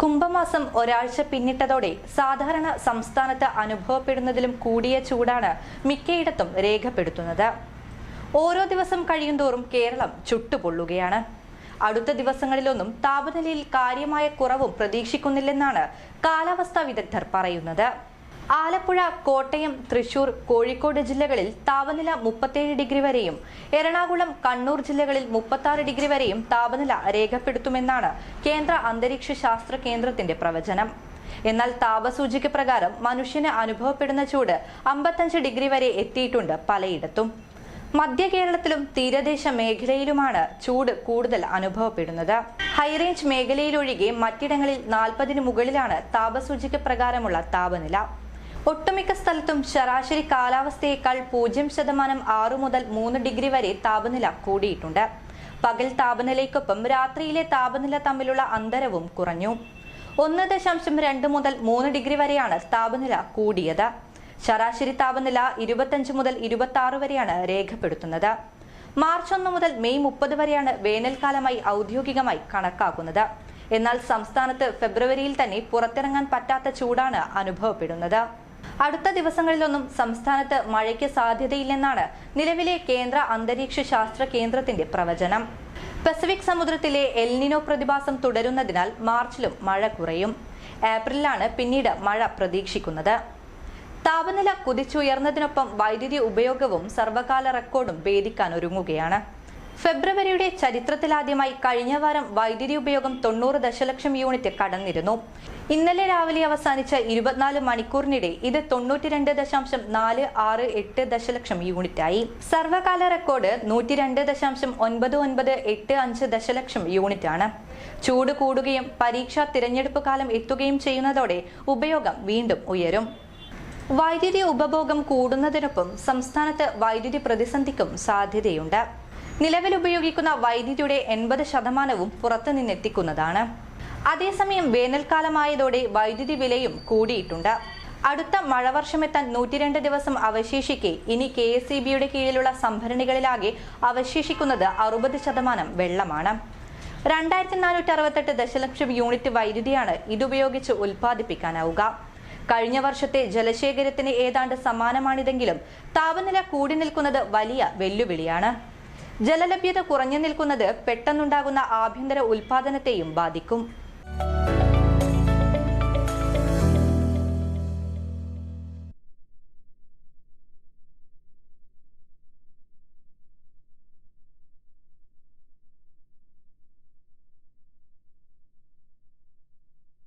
കുംഭമാസം ഒരാഴ്ച പിന്നിട്ടതോടെ സാധാരണ സംസ്ഥാനത്ത് അനുഭവപ്പെടുന്നതിലും കൂടിയ ചൂടാണ് മിക്കയിടത്തും രേഖപ്പെടുത്തുന്നത്. ഓരോ ദിവസം കഴിയുന്തോറും കേരളം ചുട്ടുപൊള്ളുകയാണ്. അടുത്ത ദിവസങ്ങളിലൊന്നും താപനിലയിൽ കാര്യമായ കുറവും പ്രതീക്ഷിക്കുന്നില്ലെന്നാണ് കാലാവസ്ഥാ വിദഗ്ധർ പറയുന്നത്. ആലപ്പുഴ കോട്ടയം തൃശൂർ കോഴിക്കോട് ജില്ലകളിൽ താപനില മുപ്പത്തേഴ് ഡിഗ്രി വരെയും എറണാകുളം കണ്ണൂർ ജില്ലകളിൽ മുപ്പത്തി ഡിഗ്രി വരെയും താപനില രേഖപ്പെടുത്തുമെന്നാണ് കേന്ദ്ര അന്തരീക്ഷ ശാസ്ത്ര കേന്ദ്രത്തിന്റെ പ്രവചനം. എന്നാൽ താപസൂചിക പ്രകാരം മനുഷ്യന് അനുഭവപ്പെടുന്ന ചൂട് അമ്പത്തഞ്ച് ഡിഗ്രി വരെ എത്തിയിട്ടുണ്ട് പലയിടത്തും. മധ്യ കേരളത്തിലും തീരദേശ മേഖലയിലുമാണ് ചൂട് കൂടുതൽ അനുഭവപ്പെടുന്നത്. ഹൈറേഞ്ച് മേഖലയിലൊഴികെ മറ്റിടങ്ങളിൽ നാൽപ്പതിന് മുകളിലാണ് താപസൂചിക പ്രകാരമുള്ള താപനില. ഒട്ടുമിക്ക സ്ഥലത്തും ശരാശരി കാലാവസ്ഥയേക്കാൾ പൂജ്യം ശതമാനം ആറു മുതൽ മൂന്ന് ഡിഗ്രി വരെ താപനില കൂടിയിട്ടുണ്ട്. പകൽ താപനിലയ്ക്കൊപ്പം രാത്രിയിലെ താപനില തമ്മിലുള്ള അന്തരവും കുറഞ്ഞു. ഒന്ന് ദശാംശം രണ്ട് മുതൽ മൂന്ന് ഡിഗ്രി വരെയാണ് താപനില കൂടിയത്. ശരാശരി താപനില ഇരുപത്തഞ്ച് മുതൽ ഇരുപത്തി ആറ് വരെയാണ് രേഖപ്പെടുത്തുന്നത്. മാർച്ച് ഒന്ന് മുതൽ മെയ് മുപ്പത് വരെയാണ് വേനൽക്കാലമായി ഔദ്യോഗികമായി കണക്കാക്കുന്നത്. എന്നാൽ സംസ്ഥാനത്ത് ഫെബ്രുവരിയിൽ തന്നെ പുറത്തിറങ്ങാൻ പറ്റാത്ത ചൂടാണ് അനുഭവപ്പെടുന്നത്. അടുത്ത ദിവസങ്ങളിലൊന്നും സംസ്ഥാനത്ത് മഴയ്ക്ക് സാധ്യതയില്ലെന്നാണ് നിലവിലെ കേന്ദ്ര അന്തരീക്ഷ ശാസ്ത്ര കേന്ദ്രത്തിന്റെ പ്രവചനം. പസഫിക് സമുദ്രത്തിലെ എൽനിനോ പ്രതിഭാസം തുടരുന്നതിനാൽ മാർച്ചിലും മഴ കുറയും. ഏപ്രിലാണ് പിന്നീട് മഴ പ്രതീക്ഷിക്കുന്നത്. താപനില കുതിച്ചുയർന്നതിനൊപ്പം വൈദ്യുതി ഉപയോഗവും സർവകാല റെക്കോർഡും ഭേദിക്കാൻ ഒരുങ്ങുകയാണ്. ഫെബ്രുവരിയുടെ ചരിത്രത്തിലാദ്യമായി കഴിഞ്ഞ വാരം വൈദ്യുതി ഉപയോഗം തൊണ്ണൂറ് ദശലക്ഷം യൂണിറ്റ് കടന്നിരുന്നു. ഇന്നലെ രാവിലെ അവസാനിച്ച ഇരുപത്തിനാല് മണിക്കൂറിനിടെ ഇത് തൊണ്ണൂറ്റിരണ്ട് ദശാംശം നാല് ആറ് എട്ട് ദശലക്ഷം യൂണിറ്റായി. സർവകാല റെക്കോർഡ് നൂറ്റിരണ്ട് ദശാംശം ഒൻപത് ഒൻപത് എട്ട് അഞ്ച് ദശലക്ഷം യൂണിറ്റാണ്. ചൂട് കൂടുകയും പരീക്ഷാ തിരഞ്ഞെടുപ്പ് കാലം എത്തുകയും ചെയ്യുന്നതോടെ ഉപയോഗം വീണ്ടും ഉയരും. വൈദ്യുതി ഉപഭോഗം കൂടുന്നതിനൊപ്പം സംസ്ഥാനത്ത് വൈദ്യുതി പ്രതിസന്ധിക്കും സാധ്യതയുണ്ട്. നിലവിൽ ഉപയോഗിക്കുന്ന വൈദ്യുതിയുടെ എൺപത് ശതമാനവും പുറത്തുനിന്നെത്തിക്കുന്നതാണ്. അതേസമയം വേനൽക്കാലമായതോടെ വൈദ്യുതി വിലയും കൂടിയിട്ടുണ്ട്. അടുത്ത മഴവർഷമെത്താൻ നൂറ്റിരണ്ട് ദിവസം അവശേഷിക്കെ ഇനി കെ എസ് ഇ ബിയുടെ കീഴിലുള്ള സംഭരണികളിലാകെ അവശേഷിക്കുന്നത് അറുപത് ശതമാനം വെള്ളമാണ്. രണ്ടായിരത്തി നാനൂറ്റി അറുപത്തെട്ട് ദശലക്ഷം യൂണിറ്റ് വൈദ്യുതിയാണ് ഇതുപയോഗിച്ച് ഉൽപ്പാദിപ്പിക്കാനാവുക. കഴിഞ്ഞ വർഷത്തെ ജലശേഖരത്തിന് ഏതാണ്ട് സമാനമാണിതെങ്കിലും താപനില കൂടി നിൽക്കുന്നത് വലിയ വെല്ലുവിളിയാണ്. ജലലഭ്യത കുറഞ്ഞു നിൽക്കുന്നത് പെട്ടെന്നുണ്ടാകുന്ന ആഭ്യന്തര ഉൽപാദനത്തെയും ബാധിക്കും.